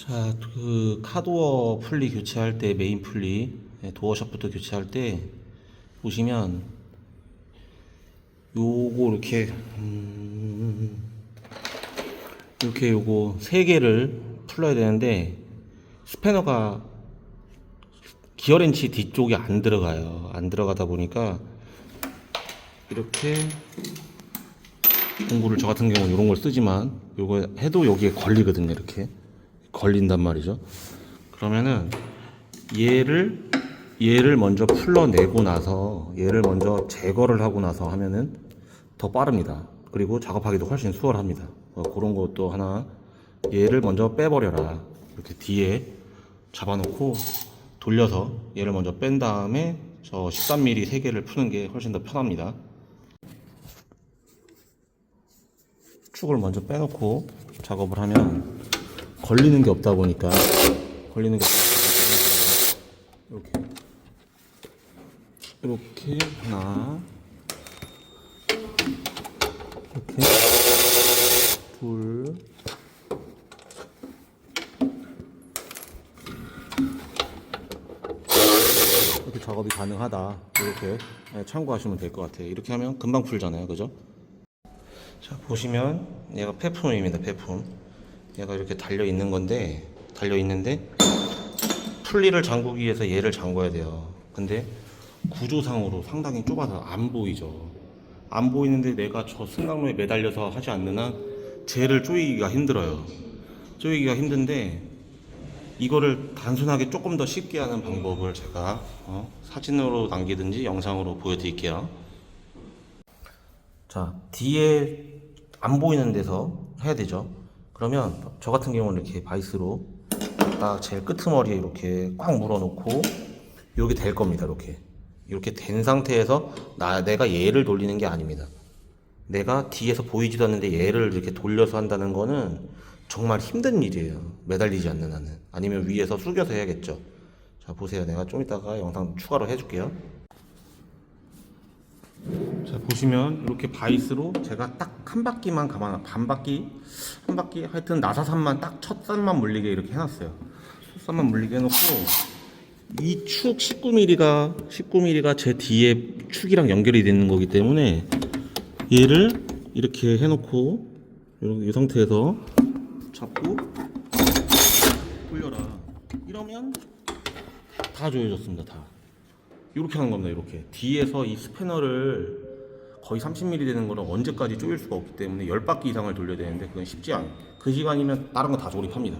자, 그 카도어 풀리 교체할 때 메인 풀리 네, 도어샵부터 교체할 때 보시면 요거 이렇게 음, 이렇게 요거 세 개를 풀러야 되는데 스패너가 기어렌치 뒤쪽에 안 들어가요. 안 들어가다 보니까 이렇게 공구를 저 같은 경우는 이런 걸 쓰지만 요거 해도 여기에 걸리거든요. 이렇게 걸린단 말이죠. 그러면은 얘를 얘를 먼저 풀러내고 나서 얘를 먼저 제거를 하고 나서 하면은 더 빠릅니다. 그리고 작업하기도 훨씬 수월합니다. 어, 그런 것도 하나 얘를 먼저 빼버려라. 이렇게 뒤에 잡아놓고 돌려서 얘를 먼저 뺀 다음에 저 13mm 세 개를 푸는 게 훨씬 더 편합니다. 축을 먼저 빼놓고 작업을 하면 걸리는 게 없다 보니까. 걸리는 게 이렇게. 이렇게. 하나. 이렇게. 둘. 이렇게 작업이 가능하다. 이렇게. 네, 참고하시면 될 것 같아요. 이렇게 하면 금방 풀잖아요. 그죠? 자 보시면 얘가 폐품입니다. 폐품 얘가 이렇게 달려 있는 건데 달려 있는데 풀리를 잠그기 위해서 얘를 잠궈야 돼요. 근데 구조상으로 상당히 좁아서 안 보이죠. 안 보이는데 내가 저 승강로에 매달려서 하지 않는 한 쟤를 조이기가 힘들어요. 조이기가 힘든데 이거를 단순하게 조금 더 쉽게 하는 방법을 제가 어, 사진으로 남기든지 영상으로 보여드릴게요. 자 뒤에 안 보이는 데서 해야 되죠 그러면 저 같은 경우는 이렇게 바이스로 딱 제일 끄트머리에 이렇게 꽉 물어놓고 이렇게 될 겁니다 이렇게. 이렇게 된 상태에서 나 내가 얘를 돌리는 게 아닙니다. 내가 뒤에서 보이지도 않는데 얘를 이렇게 돌려서 한다는 거는 정말 힘든 일이에요. 매달리지 않는 한은. 아니면 위에서 숙여서 해야겠죠. 자 보세요. 내가 좀 이따가 영상 추가로 해줄게요 자 보시면 이렇게 바이스로 제가 딱 한 바퀴만 감아 반 바퀴 한 바퀴 하여튼 나사산만 딱 첫 산만 물리게 이렇게 해놨어요. 첫 산만 물리게 해놓고 이 축 19mm가 19mm가 제 뒤에 축이랑 연결이 되는 거기 때문에 얘를 이렇게 해놓고 이, 이 상태에서 잡고 돌려라. 이러면 다 조여졌습니다 다. 이렇게 하는 겁니다. 이렇게. 뒤에서 이 스패너를 거의 30mm 되는 거를 언제까지 조일 수가 없기 때문에 10바퀴 이상을 돌려야 되는데 그건 쉽지 않아요. 그 시간이면 다른 거 다 조립합니다.